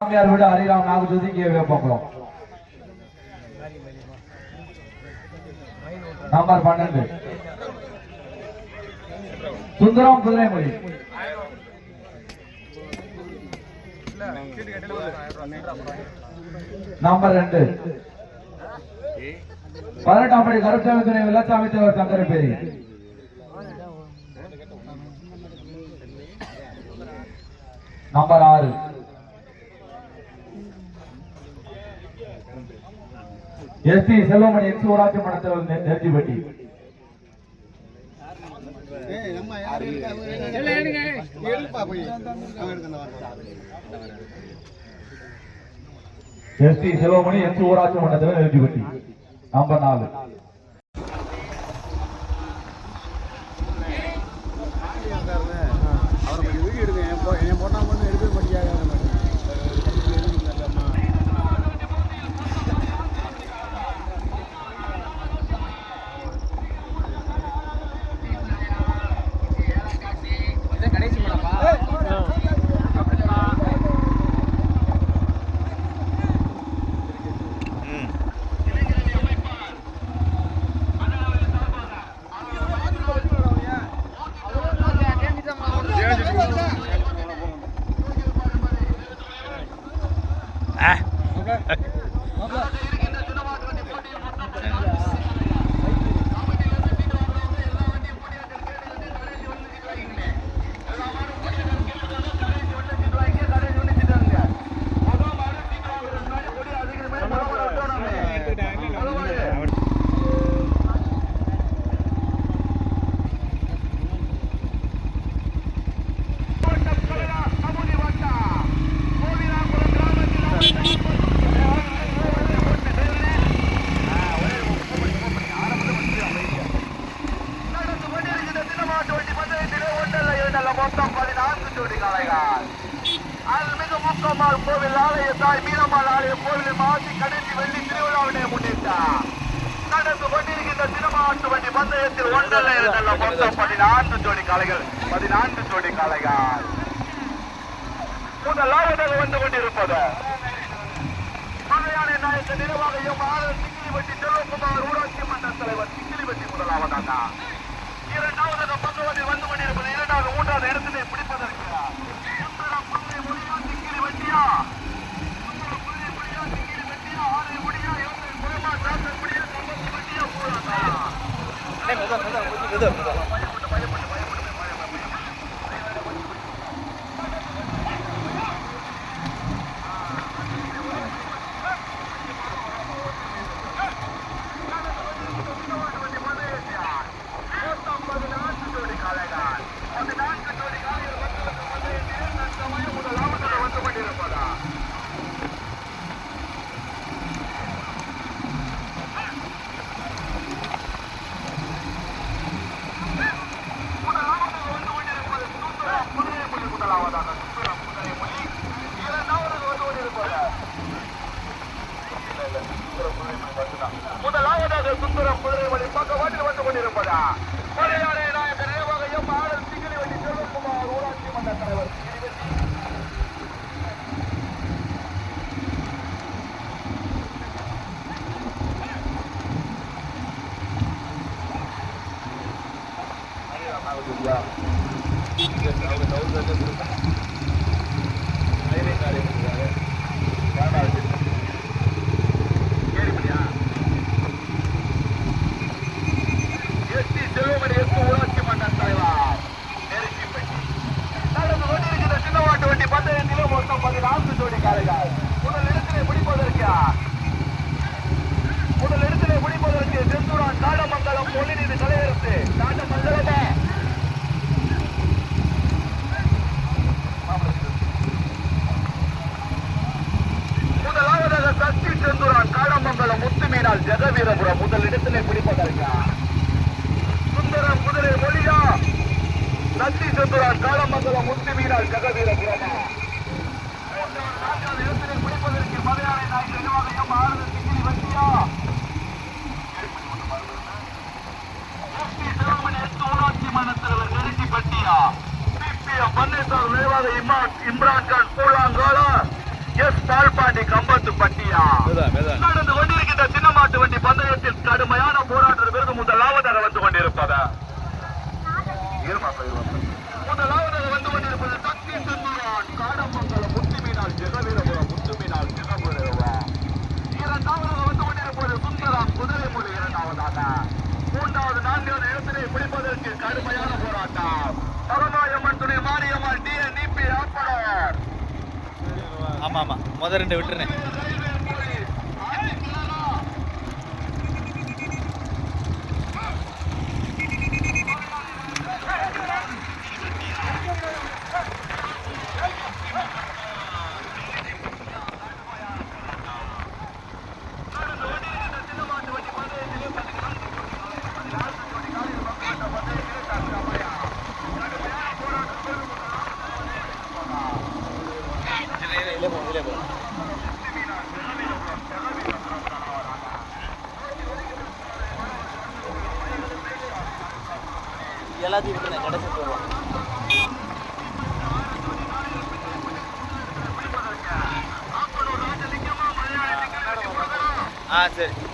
சாமியார் விட ஹரிராம் நாகஜோதி இங்கே வேப்பங்குளம் நம்பர் பன்னெண்டு. சுந்தரம் குதிரைமொழி. நம்பர் ரெண்டு. பதினெட்டாம் படி கருச்சாமி துணை வெள்ளச்சாமி தேவர் சங்கரப்பேரி. நம்பர் ஆறு. எஸ்பி செல்வமணி எக்ஸ் ஊராட்சி மன்றத்தில் நெருஞ்சிப்பட்டி ஏய், நம்ம யாரு எஸ்பி செல்வமணி எக்ஸ் ஊராட்சி மன்றத்தில் நெருஞ்சிப்பட்டி நம்பர் நாலு அவரை கொஞ்சம் வீடியோ எடுங்க. என் போ- என் பொண்ணா மட்டும் எடுக்கவே மாட்டேங்கிறாங்க. மொத்தம் பதினான்கு ஜோடி காளைகள் அருள்மிகு கோவில் ஆலய தாய் மீனம்மாள் ஆலய கோவிலில் மாசி கடைசி வெள்ளி திருவிழாவினை முன்னிட்டார். நடந்து கொண்டிருக்கின்ற திருமாட்டு வண்டி பந்தயத்தில் ஒன்றல்ல இருந்தல்ல மொத்தம் பதினான்கு ஜோடி காளைகள் பதினான்கு ஜோடி காளைகள். முதலாவதாக வந்து கொண்டிருப்பது. மலையாள நாயக்க நிர்வாகம் ஆளுநர் சிங்கிலிவட்டி செல்வகுமார் ஊராட்சி மன்ற தலைவர் சிங்கிலிவட்டி முதலாவதாக. இரண்டாவதாக பக்கவதில் வந்து கொண்டிருப்பது இரண்டாவது மூன்றாவது இடத்திலே பிடிப்பதற்கு சிங்கிலி வட்டியா சுந்தரம் நிர்வாக இம்ரான் இம்ரான் கான் பூலாங்காலா எஸ் பால்பாண்டி கம்பத்து பட்டியா. நடந்து கொண்டிருக்கின்ற சின்ன மாட்டு வண்டி பந்தயத்தில் கடுமையான போராட்ட விருது முதலாவதாக வந்து கொண்டிருப்பதா. முதலாவதாக வந்து கொண்டிருப்பது சக்தி செம்மரான் காடமங்கலம் ஜெகவீரபுரம் முத்துமீனால் ஜெகவீரவா இரண்டாவதாக வந்து கொண்டிருப்பது சுந்தரம் குதிரைமொழி இரண்டாவதாக. மூன்றாவது நான்காவது இடத்திலே பிடிப்பதற்கு கடுமையான போராட்டம். பரமாயம்மன் துணை மாரியம்மன் டிஎன்இபி ஆப்பனர் ஆமா ஆமா. முத ரெண்டு விட்டுருனேன். Arthur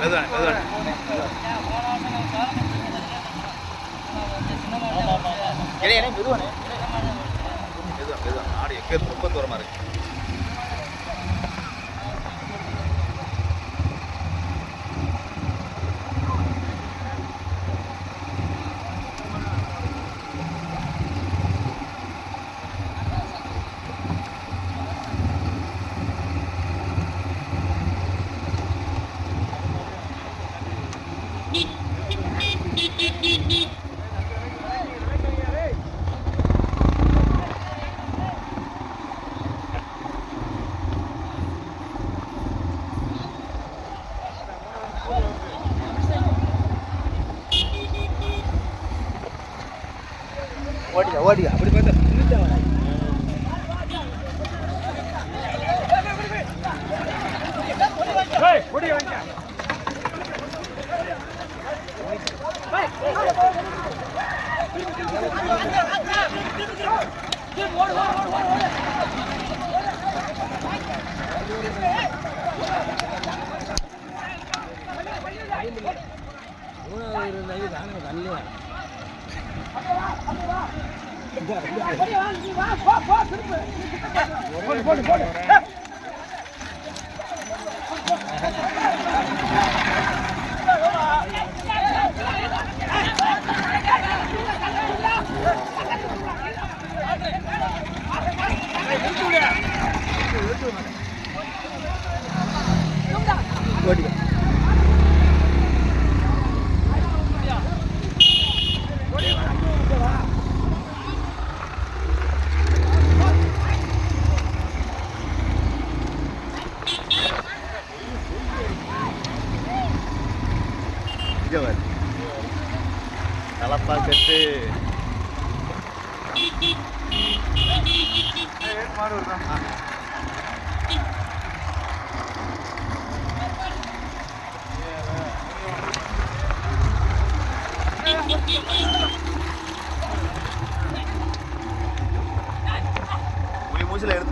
来来来来。ஓடியா அப்படி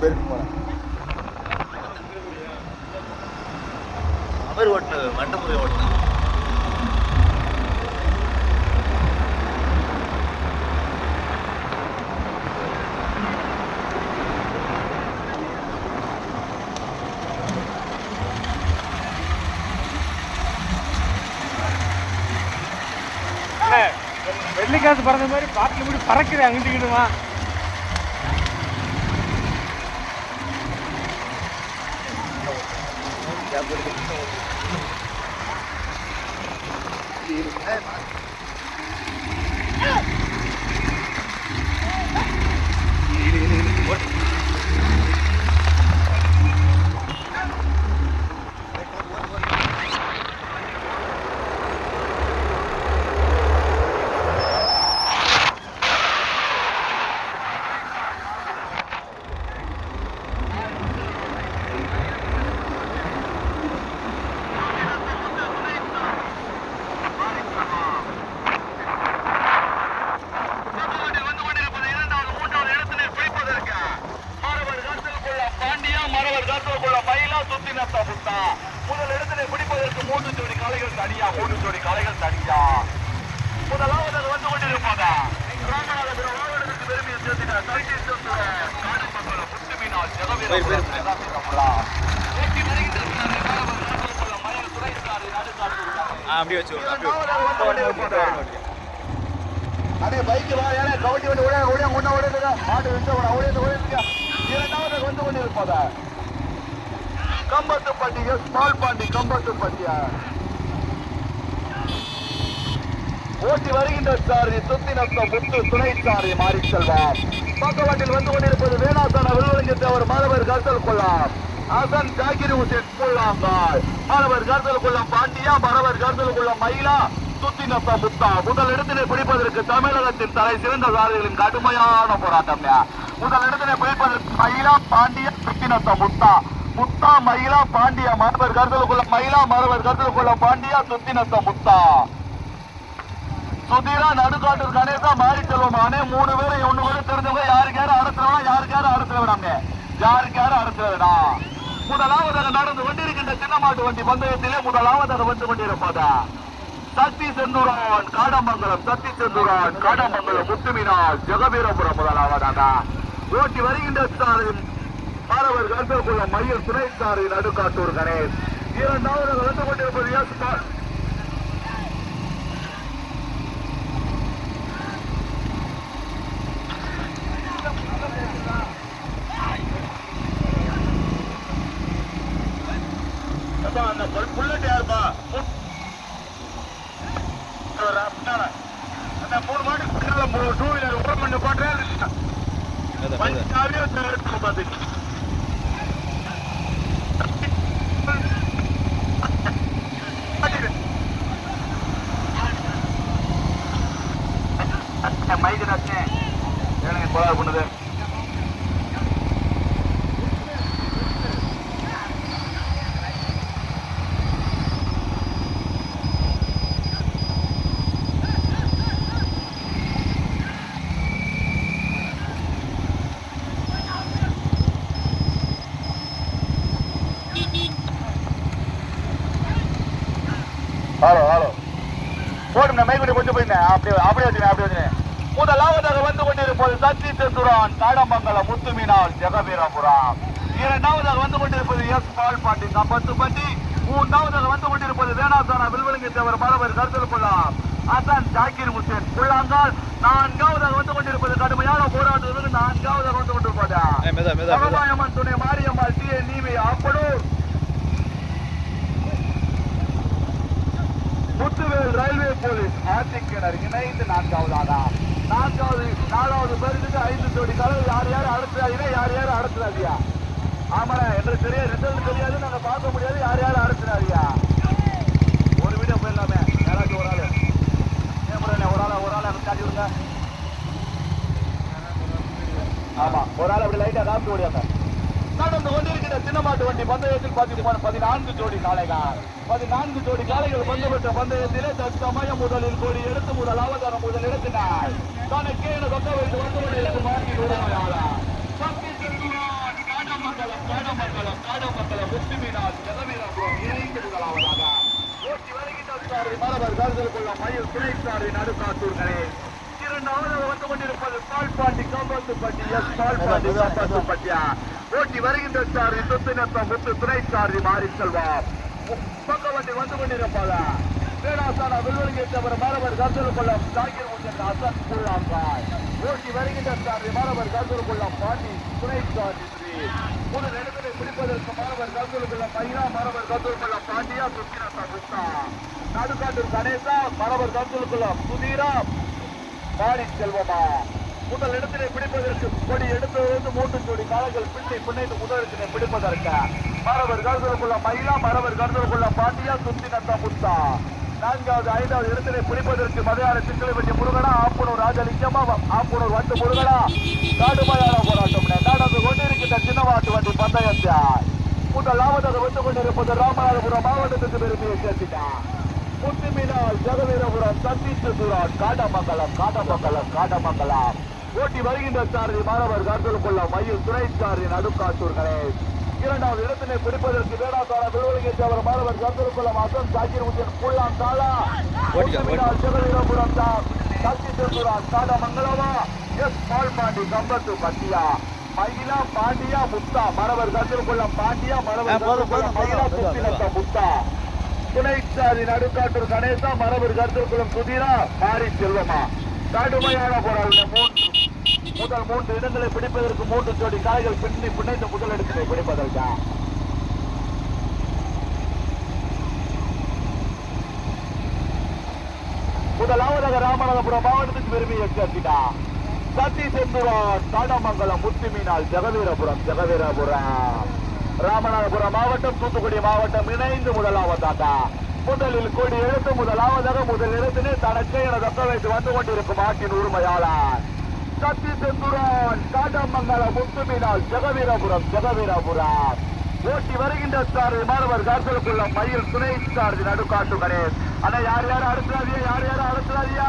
போயிருக்கு போல அவர் ஓட்டினது மண்டபுரி ஓட்டினது. வெள்ளிக்காசு பறந்த மாதிரி பாட்டில் போய் பறக்குது அங்கிட்டுக்கிட்டுமா பக்கவாட்டில் மாணவர் காத்தலுக்குள்ள மயிலா சுத்தி நத்தா புத்தா. முதல் இடத்தினை பிடிப்பதற்கு மூன்று ஜோடி காளைகள் தனியா மூன்று ஜோடி காளைகள் தனியா. முதலாவது வந்து ராமநாதபுரம் மாவட்டத்துக்கு பெருமையை சேர்த்துட்ட சைக்கிள் காடு மக்கள் புத்து மீனால் அப்படியே வச்சு அடே பைக் வா ஏனே கவட்டி வந்து ஓட ஓட கொண்ட ஓடுதுங்க மாடு வந்து ஓட ஓடிந்து ஓடிங்க இரண்டாவது வந்து கொண்டு இருப்பத கம்பத்து பண்டிகை ஸ்மால் பாண்டி கம்பத்து பண்டியா ஓட்டி வருகின்ற சாரி சுத்தி நத்தம் முத்து துணை சாரி மாறி செல்வார். பக்கவாட்டில் வந்து கொண்டிருப்பது வேணாசன வில்வலிங்கத்தவர் மாணவர் கருத்தல் கொள்ளார். அசன் ஜாகிர் ஹுசேன் கொள்ளாம்பாள் மாணவர் கருத்தல் கொள்ளாம் பாண்டியா மாணவர் கருத்தல் கொள்ளாம் மயிலா சுத்தி நத்த முத்தா. முதல் இடத்தினை பிடிப்பதற்கு தமிழகத்தின் தலை சிறந்த சாரதிகளின் கடுமையான போராட்டம். முதல் இடத்திலே பிடிப்பதற்கு மயிலா பாண்டியா சுத்தி நத்த முத்தா. முத்தா மயிலா பாண்டியா மாணவர் கருதலுக்குள்ள மயிலா மாணவர் கருதலுக்குள்ள பாண்டியா சுத்தி முத்தா. சுதீரா நடுக்காட்டூர் கணேசா மாறி செல்வம் மூணு பேரும் ஒண்ணு பேரும் தெரிஞ்சவங்க யாருக்கு யாரும் அடுத்துறவா யாருக்கு யாரும் அடுத்துற விடாங்க யாருக்கு யாரும் அடுத்ததுடா முதலாவதாக நடந்து கொண்டிருக்கின்ற சின்ன மாட்டு வண்டி பந்தயத்திலே முதலாவதாக வந்து கொண்டிருப்பதா? சக்தி செந்தூரான் காடமங்கலம் சக்தி செந்தூரான் காடமங்கலம் முத்துமினால் ஜெகவீரபுரம் முதலாவதாக. ஓட்டி வருகின்ற மாணவர் கருத்தக்குள்ள மையம் துணை ஸ்டாரின் நடுக்காட்டூர் கணேஷ். இரண்டாவது வந்து கொண்டிருப்பது எனக்கு பண்ணுது ஹலோ ஹலோ. போடுங்க மைக்குடி கொஞ்சம் போயிருந்தேன். அப்படியே அப்படியே வச்சுனேன் அப்படியே வச்சுனேன் முதலாவதாக வந்து கொண்டிருப்பது சக்தி செந்துரான் காடமங்கலம் முத்துமீனால் ஜெகவீரபுரம். இரண்டாவதாக வந்து கொண்டிருப்பது எஸ் பால்பாண்டி கம்பத்துப்பட்டி மூன்றாவதாக வந்து கொண்டிருப்பது வேணாசானா வில்வலிங்க தேவர் மரவர் கருத்தில் கொள்ளலாம் அசன் ஜாக்கிர் முசேன் புல்லாங்கால். நான்காவதாக வந்து கொண்டிருப்பது கடுமையான போராட்டத்திற்கு நான்காவதாக வந்து கொண்டிருப்பது. சமமாயம்மன் துணை மாரியம்மாள் டி. என். நீவி அப்படூர் முத்துவேல் ரயில்வே போலீஸ் ஆர்டிக்கிணர் இணைந்து நான்காவதாக. நான்காவது நாலாவது பேருக்கு ஐந்து ஜோடி கலவு யார் யார் அடுத்துறாதீங்க யார் யார் அடுத்துறாதியா ஆமாண்ணா எங்களுக்கு தெரியாது ரிசல்ட் தெரியாது நாங்கள் பார்க்க முடியாது யார் யார் அடுத்துறாதியா ஒரு வீடியோ போயிடலாமே யாராச்சும் ஒரு ஆள். ஏன் ஒரு ஆள் ஒரு ஆளை எனக்கு காட்டி ஆமாம் ஒரு ஆள் அப்படி லைட்டாக காப்பி ஓடியாங்க நடந்து கொண்டிருக்கிற சின்னமாட்டு வண்டி பந்தயத்தில் பதி- பதினான்கு ஜோடி காளைகள். பதினான்கு ஜோடி காளைகள் பந்தப்பட்ட பந்தயத்திலே தற்சமயம் முதலில் கோடி எடுத்து முதலாவதான முதல் இடத்தினார் தனக்கே என தொக்க வைத்து வந்து கொண்டிருக்கும் மாட்டின் உரிமையாளர் சக்தி செல்வராஜ், காடமங்கலம் காடமங்கலம் காடமங்கலம் முத்துமீனார் ஜெகவீரபுரம் இணைந்து முதலாவதாக ஓட்டி வருகின்ற சாரி மரபர் கருதல் கொள்ள மயில் துணை சாரி நடுக்காட்டூர் கணேஷ் இரண்டாவது வந்து கொண்டிருப்பது பால்பாண்டி கம்பத்துப்பட்டி எஸ் பால்பாண்டி கம்பத்துப்பட்டியா ஓட்டி வருகின்ற சாரி சொத்துநத்தம் முத்து துணை சாரி மாறி செல்வம். பக்கவண்டி வந்து கொண்டிருப்பதா. வேணாசானா வில்வலிங்கேற்றவர் மரபர் கருதல் கொள்ளும் ஜாகிர் முஜன் அசன் புல்லாங்காய் ஓட்டி வருகின்ற சாரதி மரபர் கருதல் கொள்ளும் பாண்டி துணை சாரதி ஸ்ரீ. முதல் இடத்திலே பிடிப்பதற்கு மரபர் கருதல் கொள்ளும் மைனா மரபர் கருதல் கொள்ளும் பாண்டியா சுத்திரத்தா குப்தா நடுக்காட்டு கணேசா மரபர் கருதல் கொள்ளும் சுதீரா. மாறி செல்வமா? முதல் இடத்திலே பிடிப்பதற்கு கொடி எடுத்ததிலிருந்து மூன்று ஜோடி காலங்கள் பிள்ளை பிணைந்து முதல் இடத்திலே பிடிப்பதற்கு. மரவர் கருதலுக்குள்ள மயிலா மரவர் கருதலுக்குள்ள பாண்டியா சுத்தினத்தா முத்தா. நான்காவது ஐந்தாவது இடத்திலே பிடிப்பதற்கு மதையாள சிக்கலப்பட்டி முருகனா ஆப்பனூர் ராஜலிங்கமா ஆப்பனூர் வந்து முருகனா. காடுமையான போராட்டம். நடந்து கொண்டிருக்கின்ற சின்னவாட்டு வண்டி பந்தயத்தார் அதை வந்து கொண்டிருப்பது ராமநாதபுரம் மாவட்டத்துக்கு பெருமையை சேர்த்துட்டான் முத்துமினால் ஜெகவீரபுரம் சத்தீஸ்வரன் காடமங்கலம் காடமங்கலம் காடமங்கலம். ஓட்டி வருகின்ற சாரதி மாணவர் காத்தல் கொள்ள மையில் துணை சாரதி நடுக்காட்டூர் கணேஷ் இரண்டாவது இடத்தினை பிடிப்பதற்கு வேடாத்தார விழுவலிங்க தேவர் மாணவர் காத்தல் கொள்ள அசன் சாக்கிர் முத்தியன் புல்லாம் தாளா ஜெகவீரபுரம் தான். சத்தீஸ்வரன் காடமங்கலமா? எஸ் பால்பாண்டி கம்பத்து பட்டியா. மயிலா பாண்டியா முத்தா. மரவர் கருத்தில் கொள்ள பாண்டியா மரவர் மயிலா போதும், சுத்தினத்த முத்தா. துணைச்சாரி நடுக்காட்டூர் கணேசா மரபர் கருத்துக்குளம் சுதீரா மாரி செல்வமா. கடுமையான போராட்ட மூன்று முதல் மூன்று இடங்களை பிடிப்பதற்கு மூன்று ஜோடி காய்கள் பின்னி பிணைந்த முதல் இடத்தை பிடிப்பதற்கா முதலாவதாக ராமநாதபுரம் மாவட்டத்துக்கு பெருமையை சேர்த்திட்டா சத்தி செந்துரான் முத்துமீனால் ஜெகவீரபுரம் ஜெகவீரபுரம். ராமநாதபுரம் மாவட்டம் தூத்துக்குடி மாவட்டம் இணைந்து முதலாவதாக. முதலில் கொடி எழுத்து முதலாவதாக முதல் இடத்திலே தனக்கே என தக்க வைத்து வந்து கொண்டிருக்கும் ஆட்டின் உரிமையாளர். சத்தி செந்துரான். காடமங்கலம் முத்துமினால் ஜெகவீரபுரம் ஜெகவீரபுரம். ஓட்டி வருகின்ற சாரதி மாணவர் காசலுக்குள்ள மயில் துணை சாரதி நடுக்காட்டு கணேஷ். ஆனா யார் யாரும் அடுத்துறாதியா யார் யாரும் அடுத்துறாதியா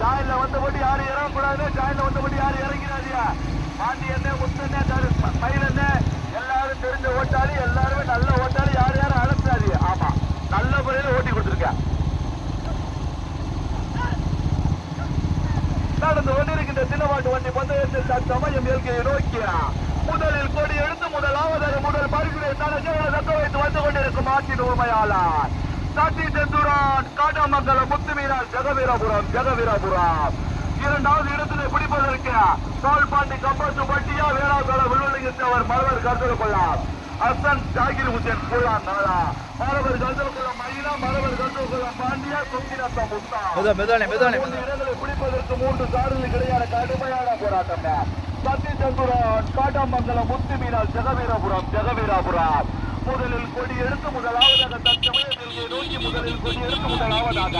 ஜாயில வந்தபடி யாரும் இறங்கக்கூடாது ஜாயில வந்தபடி யாரும் இறங்கிறாதியா பாண்டி என்ன முத்து என்ன மயில் என்ன? கொண்டிருக்கின்ற சின்னவாட்டு வண்டி பந்தயத்தில் தற்சமயம் இயற்கையை நோக்கிய? முதலில் கொடி எடுத்து முதலாவதாக முதல் பரிசுரை தலைமையை தக்க வைத்து வந்து கொண்டிருக்கும் ஆட்சியின் உரிமையாளர் சத்தி செந்தூரான் காட்டாமங்கலம் முத்துமீனார் ஜெகவீரபுரம் ஜெகவீரபுரம். இரண்டாவது இடத்திலே பிடிப்பதற்கு பால்பாண்டி கம்பத்து பட்டியா வேளாங்கல வில்லுலிங்கத்தவர் மலவர் கருத்தில் கொள்ளார் அசன் ஜாகிர் ஹுசேன் புல்லான் நாளா மலவர் கருத்தில் கொள்ளும் மைனா மலவர் கருத்தில் கொள்ளும் பாண்டியா சுக்கிரத்தம் முத்தா மெதுவா மெதுவானே மெதுவானே மூன்று சாரதிகள் கிடையாது கடுமையான போராட்டம். சத்தி சந்துரான் காட்டாமங்கலம் முத்து மீனால் ஜெகவீரபுரம் ஜெகவீரபுரம். முதலில் கொடி எடுத்து முதலாவதாக தற்சமயத்தில் நோக்கி முதலில் கொடி எடுத்து முதலாவதாக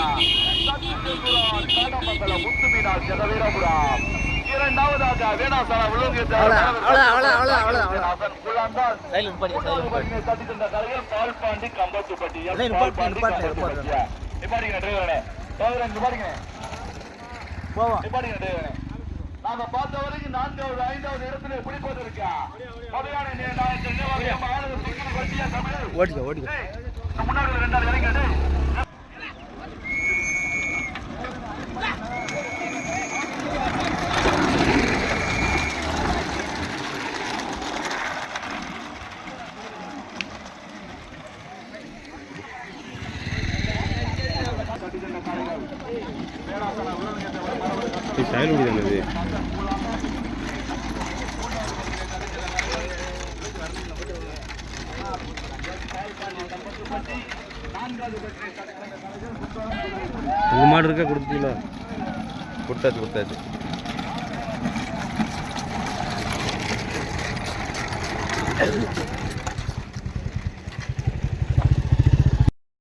சத்தி சந்துரான் காட்டாமங்கலம் முத்து மீனால் ஜெகவீரபுரம். இரண்டாவதாக வேணாசன விழுங்கு அவ்வளவுதான், அவ்வளவுதான், அவ்வளவுதான், அவ்வளவுதான். குள்ளாந்தால் சைலண்ட் நிப்பாட்டி சைலண்ட் நிப்பாட்டி தட்டி தந்த கலைஞர் பால்பாண்டி கம்பத்துப்பட்டி நிப்பாட்டு, நிப்பாட்டு. போவோம். நாங்க பார்த்த வரைக்கும் நான்காவது ஐந்தாவது இடத்துல வண்டியா தமிழ் ஓடிக்கோ ஓடிக்கோ. முன்னாடி ரெண்டாவது இறங்க டேய். ஸ்டைல் முடி தானே இது இருக்க இருக்கக்கூடாது